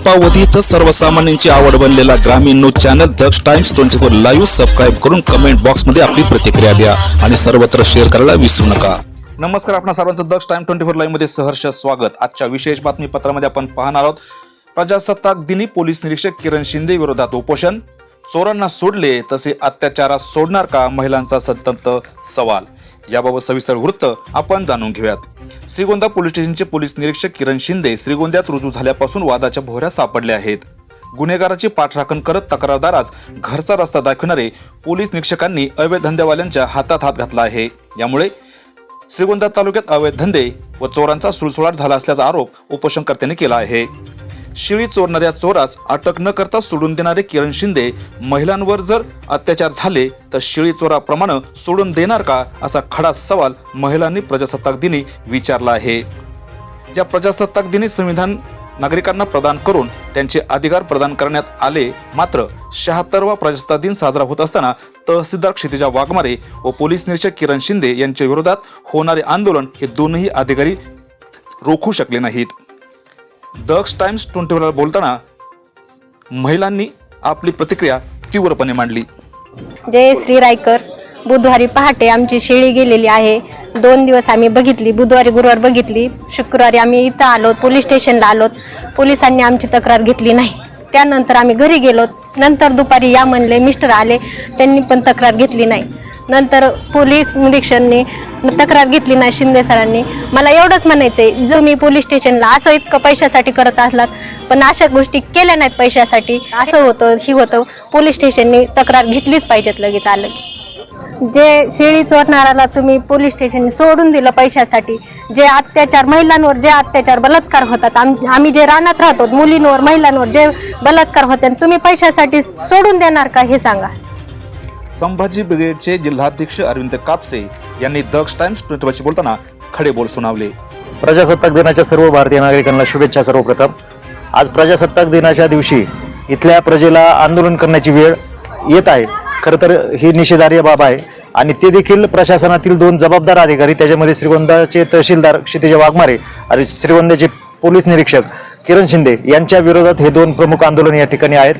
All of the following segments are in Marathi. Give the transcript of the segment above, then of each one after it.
अल्पावधीत सर्वसामान्यांची आवड बनलेला ग्रामीण news channel Daksh times twenty four live subscribe करून कमेंट बॉक्समध्ये आपली प्रतिक्रिया द्या आणि सर्वत्र शेअर करायला विसरू नका. नमस्कार आपण सर्वांचं दक्ष टाइम ट्वेंटी फोर लाईव्हमध्ये सहर्ष स्वागत. आजच्या विशेष बातमीपत्रामध्ये आपण पाहणार आहोत प्रजासत्ताक दिनी पोलीस निरीक्षक किरण शिंदे विरोधात उपोषण. चोरांना सोडले तसे अत्याचारात सोडणार का महिलांचा संतप्त सवाल? याबाबत सविस्तर वृत्त आपण जाणून घेऊयात. श्रीगोंदा पोलीस स्टेशनचे पोलीस निरीक्षक किरण शिंदे श्रीगोंद्यात रुजू झाल्यापासून वादाच्या भोऱ्या सापडल्या आहेत. गुन्हेगाराची पाठराखण करत तक्रारदारास घरचा रस्ता दाखविणारे पोलीस निरीक्षकांनी अवैध धंदेवाल्यांच्या हातात हात घातला आहे. यामुळे श्रीगोंदा तालुक्यात अवैध धंदे व चोरांचा सुळसुळाट झाला असल्याचा आरोप उपोषणकर्त्यांनी केला आहे. शिळी चोरणाऱ्या चोरास अटक न करता सोडून देणारे किरण शिंदे महिलांवर जर अत्याचार झाले तर शिळी चोराप्रमाणे सोडून देणार का असा खडा सवाल महिलांनी प्रजासत्ताक दिनी विचारला आहे. या प्रजासत्ताक दिनी संविधान नागरिकांना प्रदान करून त्यांचे अधिकार प्रदान करण्यात आले. मात्र शहात्तरवा प्रजासत्ताक दिन साजरा होत असताना तहसीलदार क्षितिजा वाघमारे व पोलीस निरीक्षक किरण शिंदे यांच्या विरोधात होणारे आंदोलन हे दोनही अधिकारी रोखू शकले नाहीत. दक्ष टाइम्स ट्वेंटीवर बोलताना महिलांनी आपली प्रतिक्रिया तीव्रपणे मांडली. जय श्री रायकर. बुधवारी पहाटे आमची शेळी गेलेली आहे. दोन दिवस आम्ही बघितली बुधवारी गुरुवार बघितली. शुक्रवारी आम्ही इथं आलो पोलीस स्टेशनला आलोत. पोलिसांनी आमची तक्रार घेतली नाही. त्यानंतर आम्ही घरी गेलो नंतर दुपारी या म्हणले मिस्टर आले. त्यांनी पण तक्रार घेतली नाही. नंतर पोलीस निरीक्षणने तक्रार घेतली नाही शिंदे सरांनी. मला एवढंच म्हणायचं आहे जो मी पोलीस स्टेशनला असं इतकं पैशासाठी करत असलात पण अशा गोष्टी केल्या नाहीत पैशासाठी. असं होतं ही होतं. पोलीस स्टेशननी तक्रार घेतलीच पाहिजेत लगेच आलं. की जे शेळी चोरणाऱ्याला तुम्ही पोलीस स्टेशन सोडून दिलं पैशासाठी जे अत्याचार महिलांवर जे अत्याचार बलात्कार होतात आम आम्ही जे रानात राहतो मुलींवर महिलांवर जे बलात्कार होते तुम्ही पैशासाठी सोडून देणार का हे सांगा. संभाजी ब्रिगेडचे जिल्हाध्यक्ष अरविंद कापसे यांनी दक्ष टाइम्स ट्वेंटीवरशी बोलताना खडे बोल सुनावले. प्रजासत्ताक दिनाच्या सर्व भारतीय नागरिकांना शुभेच्छा सर्वप्रथम. आज प्रजासत्ताक दिनाच्या दिवशी इथल्या प्रजेला आंदोलन करण्याची वेळ येत आहे. खरं तर ही निषेधार्य बाब आहे आणि ते देखील प्रशासनातील दोन जबाबदार अधिकारी त्याच्यामध्ये श्रीगोंदाचे तहसीलदार क्षितिज वाघमारे आणि श्रीगोंदाचे पोलीस निरीक्षक किरण शिंदे यांच्या विरोधात हे दोन प्रमुख आंदोलन या ठिकाणी आहेत.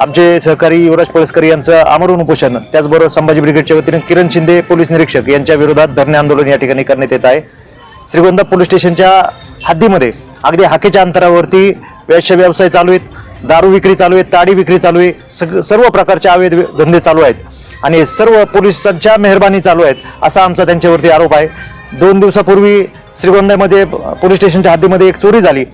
आमचे सहकारी युवराज पळसकर यांचं आमरण उपोषण. त्याचबरोबर संभाजी ब्रिगेडच्या वतीनं किरण शिंदे पोलीस निरीक्षक यांच्या विरोधात धरणे आंदोलन या ठिकाणी करण्यात येत आहे. श्रीगोंदा पोलीस स्टेशनच्या हद्दीमध्ये अगदी हाकेच्या अंतरावरती वैश्य व्यवसाय चालू आहेत दारू विक्री चालू आहे ताडी विक्री चालू आहे सग सर्व प्रकारचे अवैध धंदे चालू आहेत. आणि सर्व पोलिसांच्या मेहरबानी चालू आहेत असा आमचा त्यांच्यावरती आरोप आहे. दोन दिवसापूर्वी श्रीगोंद्यामध्ये पोलीस स्टेशनच्या हद्दीमध्ये एक चोरी झाली.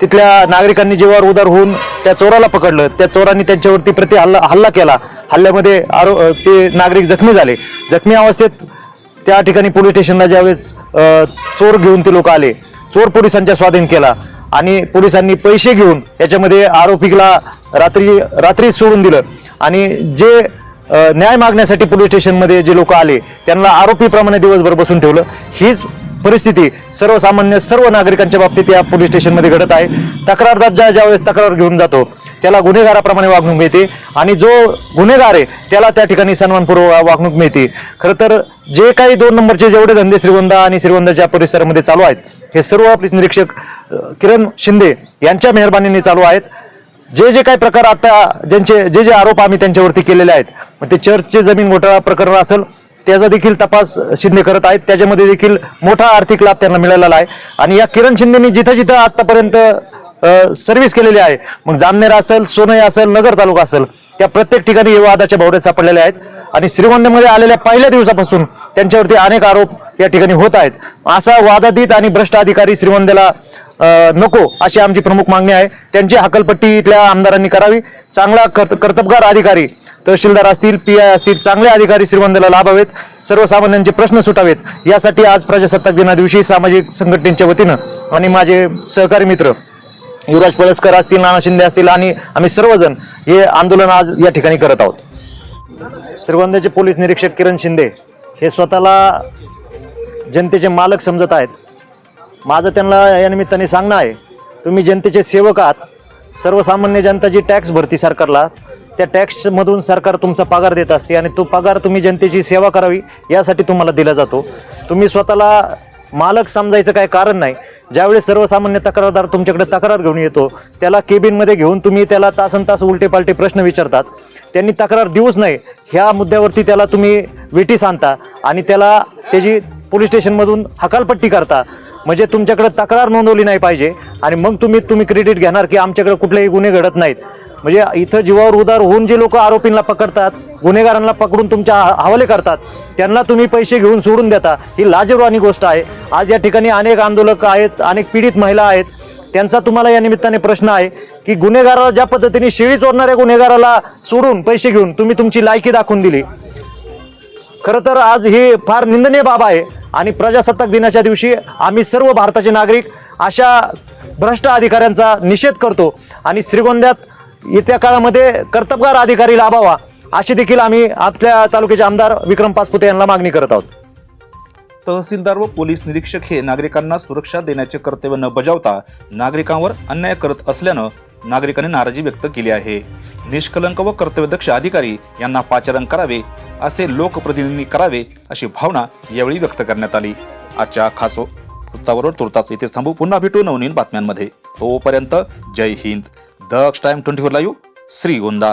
तिथल्या नागरिकांनी जेव्हा उदार होऊन त्या चोराला पकडलं. त्या चोरांनी त्यांच्यावरती प्रति हल्ला हल्ला केला. हल्ल्यामध्ये आरो ते नागरिक जखमी झाले. जखमी अवस्थेत त्या ठिकाणी पोलीस स्टेशनला ज्यावेळेस चोर घेऊन ते लोक आले चोर पोलिसांच्या स्वाधीन केला आणि पोलिसांनी पैसे घेऊन याच्यामध्ये आरोपीला रात्री रात्री सोडून दिलं. आणि जे न्याय मागण्यासाठी पोलीस स्टेशनमध्ये जे लोक आले त्यांना आरोपीप्रमाणे दिवसभर बसून ठेवलं. हीच परिस्थिती सर्वसामान्य सर्व नागरिकांच्या बाबतीत या पोलीस स्टेशनमध्ये घडत आहे. तक्रारदार ज्या ज्यावेळेस तक्रार घेऊन जातो त्याला गुन्हेगाराप्रमाणे वागणूक मिळते आणि जो गुन्हेगार आहे त्याला त्या ठिकाणी सन्मानपूर्वक वागणूक मिळते. खरं तर जे काही दोन नंबरचे जेवढे धंदे श्रीगोंदा आणि श्रीगोंदाच्या परिसरामध्ये चालू आहेत हे सर्व पोलीस निरीक्षक किरण शिंदे यांच्या मेहरबानीने चालू आहेत. जे जे काही प्रकार आता ज्यांचे जे जे आरोप आम्ही त्यांच्यावरती केलेले आहेत मग ते चर्चचे जमीन घोटाळा प्रकरण असेल त्याचा देखील तपास शिंदे करत आहेत. त्याच्यामध्ये देखील मोठा आर्थिक लाभ त्यांना मिळालेला आहे. आणि या किरण शिंदेनी जिथं जिथं आतापर्यंत सर्व्हिस केलेली आहे मग जामनेर असेल सोनई असेल नगर तालुका असेल त्या प्रत्येक ठिकाणी हे वादाच्या भोवऱ्यात सापडलेल्या आहेत. आणि श्रीगोंद्यामध्ये आलेल्या पहिल्या दिवसापासून त्यांच्यावरती अनेक आरोप या ठिकाणी होत आहेत. असा वादातीत आणि भ्रष्ट अधिकारी श्रीगोंद्याला नको अशी आमची प्रमुख मागणी आहे. त्यांची हकलपट्टी इथल्या आमदारांनी करावी. चांगला कर्त कर्तबगार अधिकारी तहसीलदार असतील पी आय असतील चांगले अधिकारी श्रीगोंद्याला लाभावेत. सर्वसामान्यांचे प्रश्न सुटावेत. यासाठी आज प्रजासत्ताक दिना दिवशी सामाजिक संघटनेच्या वतीनं आणि माझे सहकारी मित्र युवराज पळसकर असतील नाना शिंदे असतील आणि आम्ही सर्वजण हे आंदोलन आज या ठिकाणी करत आहोत. श्रीगोंद्याचे पोलीस निरीक्षक किरण शिंदे हे स्वतःला जनतेचे मालक समजत आहेत. माझं त्यांना या निमित्ताने सांगणं आहे तुम्ही जनतेचे सेवक आहात. सर्वसामान्य जनता जी टॅक्स भरती सरकारला त्या टॅक्समधून सरकार तुमचा पगार देत असते आणि तो पगार तुम्ही जनतेची सेवा करावी यासाठी तुम्हाला दिला जातो. तुम्ही स्वतःला मालक समजायचं काय कारण नाही. ज्यावेळेस सर्वसामान्य तक्रारदार तुमच्याकडे तक्रार घेऊन येतो त्याला केबिनमध्ये घेऊन तुम्ही त्याला तासन तास उलटे पालटे प्रश्न विचारतात. त्यांनी तक्रार देऊच नाही. ह्या मुद्द्यावरती त्याला तुम्ही वेटीस आणता आणि त्याला त्याची पोलीस स्टेशनमधून हकालपट्टी करता. म्हणजे तुमच्याकडे तक्रार नोंदवली नाही पाहिजे आणि मग तुम्ही तुम्ही क्रेडिट घेणार की आमच्याकडे कुठलेही गुन्हे घडत नाहीत. म्हणजे इथं जीवावर उदार होऊन जे लोक आरोपींना पकडतात गुन्हेगारांना पकडून तुमच्या हवाले करतात त्यांना तुम्ही पैसे घेऊन सोडून देता ही लाजरवाणी गोष्ट आहे. आज या ठिकाणी अनेक आंदोलक आहेत अनेक पीडित महिला आहेत. त्यांचा तुम्हाला या निमित्ताने प्रश्न आहे की गुन्हेगाराला ज्या पद्धतीने शेळी चोरणाऱ्या गुन्हेगाराला सोडून पैसे घेऊन तुम्ही तुमची लायकी दाखवून दिली. खरं तर आज ही फार निंदनीय बाब आहे आणि प्रजासत्ताक दिनाच्या दिवशी आम्ही सर्व भारताचे नागरिक अशा भ्रष्ट अधिकाऱ्यांचा निषेध करतो आणि श्रीगोंद्यात येत्या काळामध्ये कर्तबगार अधिकारी लाभावा अशी देखील आम्ही आपल्या तालुक्याचे आमदार विक्रम पाचपुते यांना मागणी करत आहोत. तहसीलदार व पोलीस निरीक्षक हे नागरिकांना सुरक्षा देण्याचे कर्तव्य न बजावता नागरिकांवर अन्याय करत असल्यानं नागरिकांनी नाराजी व्यक्त केली आहे. निष्कलंक व कर्तव्यदक्ष अधिकारी यांना पाचारण करावे असे लोकप्रतिनिधींनी करावे अशी भावना यावेळी व्यक्त करण्यात आली. आजच्या खासो वृत्तावर तुर्तास इथेच थांबू. पुन्हा भेटू नवनीन बातम्यांमध्ये. तोपर्यंत जय Hind. Daksh time twenty four live Shrigonda